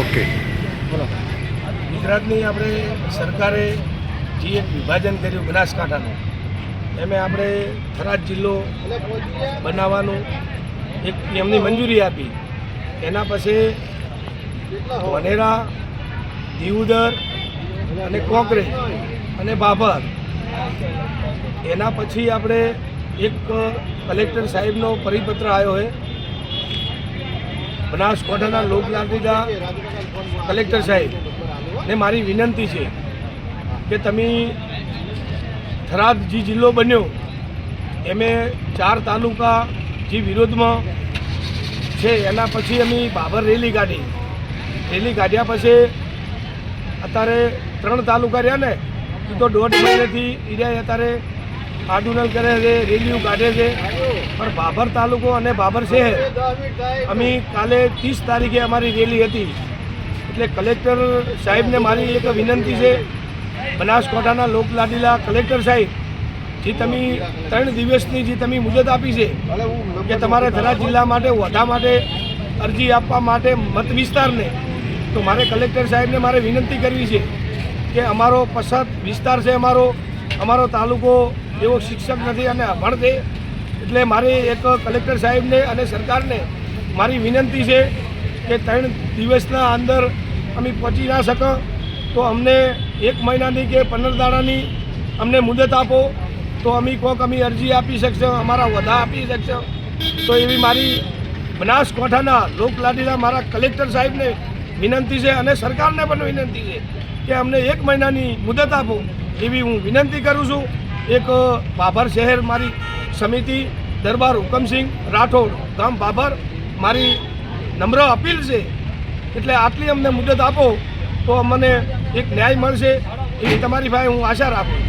Okay. ગુજરાતની આપણે સરકારે જે એક વિભાજન કર્યું બનાસકાંઠાનું, એમે આપણે થરાદ જિલ્લો બનાવવાનું એક એમની મંજૂરી આપી. એના પછી વનેરા દીવદર અને કોકરેજ અને બાબર. એના પછી આપણે એક કલેક્ટર સાહેબનો પરિપત્ર આવ્યો છે બનાસકાંઠાના લોકલાગુદા કલેક્ટર સાહેબ, ને મારી વિનંતી છે કે તમે થરાદ જે જિલ્લો બન્યો, એમે ચાર તાલુકા જે વિરોધમાં છે, એના પછી અમે બાબર રેલી કાઢી. રેલી કાઢ્યા પછી અત્યારે ત્રણ તાલુકા રહ્યા ને તો દોઢ મહિનાથી એ અત્યારે આડુનલ કરે છે, રેલીઓ કાઢે છે. પણ ભાભર તાલુકો અને ભાભર શહેર, અમે કાલે ત્રીસ તારીખે અમારી રેલી હતી. એટલે કલેક્ટર સાહેબને મારી એક વિનંતી છે, બનાસકાંઠાના લોકલાડીલા કલેક્ટર સાહેબ, જે તમે ત્રણ દિવસની જે તમે મુદત આપી છે, કે તમારે થરાદ જિલ્લા માટે વધા માટે અરજી આપવા માટે મત વિસ્તારને, તો મારે કલેક્ટર સાહેબને મારે વિનંતી કરવી છે, કે અમારો પસંદ વિસ્તાર છે અમારો અમારો તાલુકો એવો શિક્ષક નથી અને અભણ છે એટલે મારી એક કલેક્ટર સાહેબને અને સરકારને મારી વિનંતી છે કે ત્રણ દિવસના અંદર અમે પહોંચી ના શકો તો અમને એક મહિનાની કે પંદર દાડાની અમને મુદત આપો. તો અમે કોક અમે અરજી આપી શકશો, અમારા વધા આપી શકશો. તો એવી મારી બનાસકાંઠાના લોકલાડીના મારા કલેક્ટર સાહેબને વિનંતી છે અને સરકારને પણ વિનંતી છે કે અમને એક મહિનાની મુદત આપો એવી હું વિનંતી કરું છું. એક બાબર શહેર મારી સમિતિ દરબાર હુકમસિંહ રાઠોડ. ગામ બાબર મારી નમ્ર અપીલ છે. એટલે આટલી અમને મુદત આપો તો અમને એક ન્યાય મળશે. એવી તમારી ભાઈ હું આશા રાખું